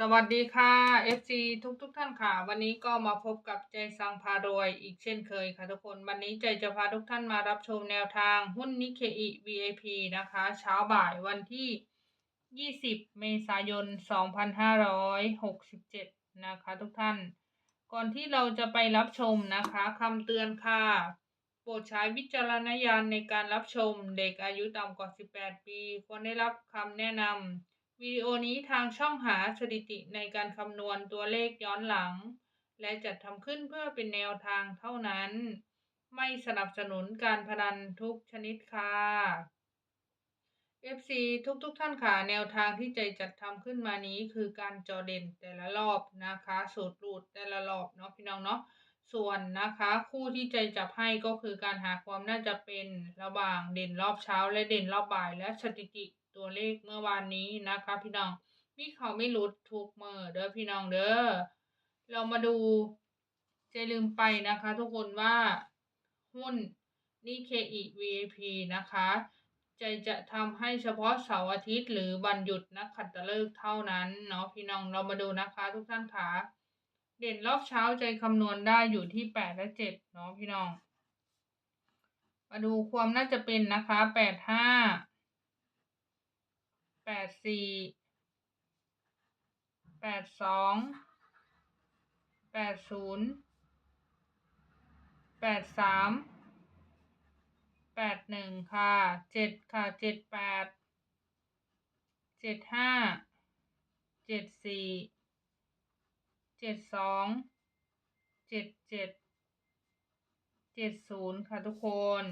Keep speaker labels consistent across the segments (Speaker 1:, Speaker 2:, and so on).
Speaker 1: สวัสดีค่ะ FC ทุกทุกท่านค่ะ วันนี้ก็มาพบกับใจสังพารวยอีกเช่นเคยค่ะทุกคน วันนี้ใจจะพาทุกท่านมารับชมแนวทางหุ้นนิเคอิ VIP นะคะ เช้าบ่ายวันที่ 20 เมษายน 2567 นะคะทุกท่าน ก่อนที่เราจะไปรับชมนะคะคำเตือนค่ะ โปรดใช้วิจารณญาณในการรับชมเด็กอายุต่ำกว่า 18 ปี ควรได้รับคำแนะนำ วิดีโอนี้ทางช่องหาสถิติในการคำนวณตัวเลขย้อนหลัง และจัดทำขึ้นเพื่อเป็นแนวทางเท่านั้น ไม่สนับสนุนการพนันทุกชนิดค่ะ FC ทุกๆทท่านค่ะแนวทางที่ใจจัดทำขึ้นมานี้คือการจอเด่นแต่ละรอบนะคะสูตรรูดแต่ละรอบเนาะพี่น้องเนาะส่วนนะคะคู่ที่ใจจับให้ก็คือการหาความน่าจะเป็นระหว่างเด่นรอบเช้าและเด่นรอบบ่ายและสถิติ ตัวเลขเมื่อวานนี้นะคะ พี่น้องมีเขาไม่หลุดทุกเมื่อเด้อพี่น้องเด้อเรามาดูจะลืมไปนะคะ ทุกคนว่าหุ้นนี่เคอี VIP นะคะใจจะทำให้เฉพาะเสาร์อาทิตย์หรือวันหยุดนักขัตฤกษ์เท่านั้นเนาะพี่น้องเรามาดูนะคะ ทุกท่านค่ะเด่นรอบเช้าใจคำนวณได้อยู่ที่แปดและเจ็ดเนาะพี่น้อง มาดูความน่าจะเป็นนะคะแปดห้า แปดสี่แปดสองแปดศูนย์แปดสามแปดหนึ่งค่ะเจ็ดค่ะเจ็ดแปดเจ็ดห้าเจ็ดสี่เจ็ดสองเจ็ดเจ็ดเจ็ดศูนย์ค่ะทุกคน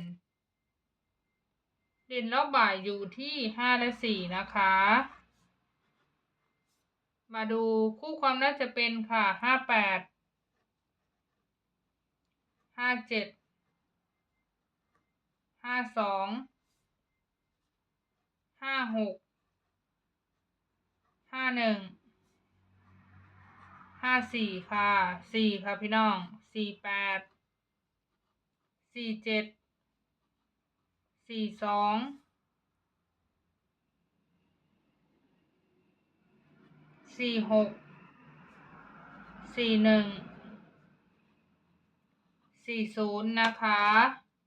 Speaker 1: เด่นรอบบ่ายอยู่ที่ห้าและสี่นะคะ มาดูคู่ความน่าจะเป็นค่ะห้าแปดห้าเจ็ดห้าสองห้าหกห้าหนึ่งห้าสี่ค่ะสี่ค่ะพี่น้องสี่แปดสี่เจ็ด สี่สองสี่หกสี่หนึ่งสี่ศูนย์นะคะ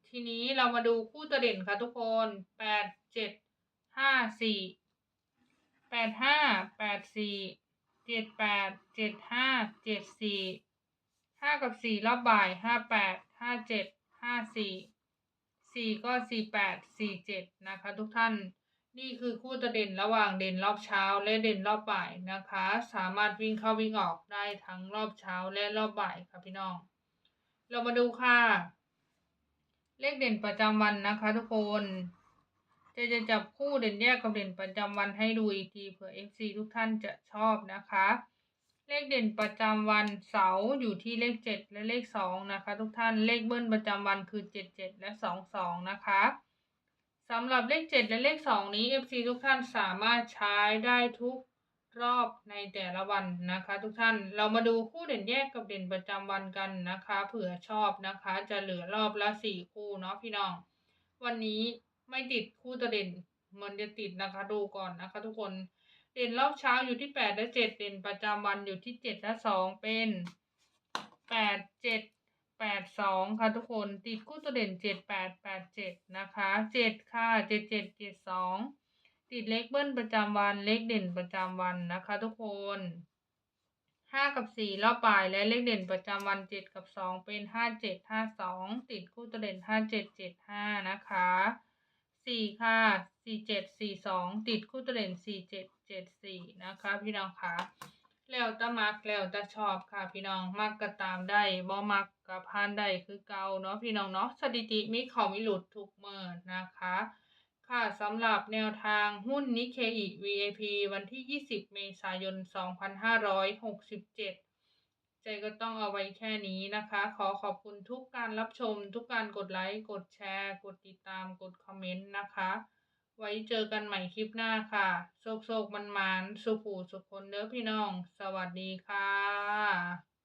Speaker 1: ทีนี้เรามาดูคู่ตัวเด่นค่ะทุกคนแปดเจ็ดห้าสี่แปดห้าแปดสี่เจ็ดแปดเจ็ดห้าเจ็ดสี่ห้ากับสี่รอบบ่ายห้าแปดห้าเจ็ดห้าสี่ สี่ก็สี่แปดสี่เจ็ดนะคะ ทุกท่านนี่คือคู่ตัวเด่นระหว่างเด่นรอบเช้าและเด่นรอบบ่ายนะคะ สามารถวิ่งเข้าวิ่งออกได้ทั้งรอบเช้าและรอบบ่ายค่ะพี่น้อง เรามาดูค่ะ เลขเด่นประจำวันนะคะ ทุกคนจะจะจับคู่เด่นแยกกับเด่นประจำวันให้ดูอีกทีเผื่อ FC ทุกท่านจะชอบนะคะ เลขเด่นประจำวันเสาร์อยู่ที่เลขเจ็ดและเลขสองนะคะ ทุกท่านเลขเบิ้ลประจำวันคือเจ็ดเจ็ดและสองสองนะคะสำหรับเลขเจ็ดและเลขสองนี้ FC ทุกท่านสามารถใช้ได้ทุกรอบในแต่ละวันนะคะ ทุกท่านเรามาดูคู่เด่นแยกกับเด่นประจำวันกันนะคะเผื่อชอบนะคะ จะเหลือรอบละสี่คู่เนาะพี่น้อง วันนี้ไม่ติดคู่ตัวเด่นเหมือนจะติดนะคะดูก่อนนะคะ ทุกคน เด่นรอบเช้าอยู่ที่แปดและเจ็ดเด่นประจำวันอยู่ที่เจ็ดและสองเป็นแปดเจ็ดแปดสองค่ะทุกคนติดคู่ตัวเด่นเจ็ดแปดแปดเจ็ดนะคะเจ็ดค่ะเจ็ดเจ็ดเจ็ดสองติดเลขเบิ้ลประจำวันเลขเด่นประจำวันนะคะ ทุกคนห้ากับสี่รอบบ่ายและเลขเด่นประจำวันเจ็ดกับสองเป็นห้าเจ็ดห้าสองติดคู่ตัวเด่นห้าเจ็ดเจ็ดห้านะคะ สี่ค่ะสี่เจ็ดสี่สองติดคู่ตัวเด่นสี่เจ็ดเจ็ดสี่นะคะพี่น้องคะแล้วตะมักแล้วตะชอบค่ะพี่น้องมักก็ตามได้บ่มักก็พานได้คือเก่าเนาะพี่น้องเนาะสถิติมีเขามีหลุดทุกเมื่อนะคะ ค่ะสำหรับแนวทางหุ้นนิเคอิ VIP วันที่ 20 เมษายน 2567 จก็ต้องเอาไว้แค่นี้นะคะ ขอขอบคุณทุกการรับชม ทุกการกดไลค์ กดแชร์ กดติดตาม กดคอมเมนต์นะคะ ไว้เจอกันใหม่คลิปหน้าค่ะ โศกโศกมันมันสุขูสุขคนเด้อพี่น้อง สวัสดีค่ะ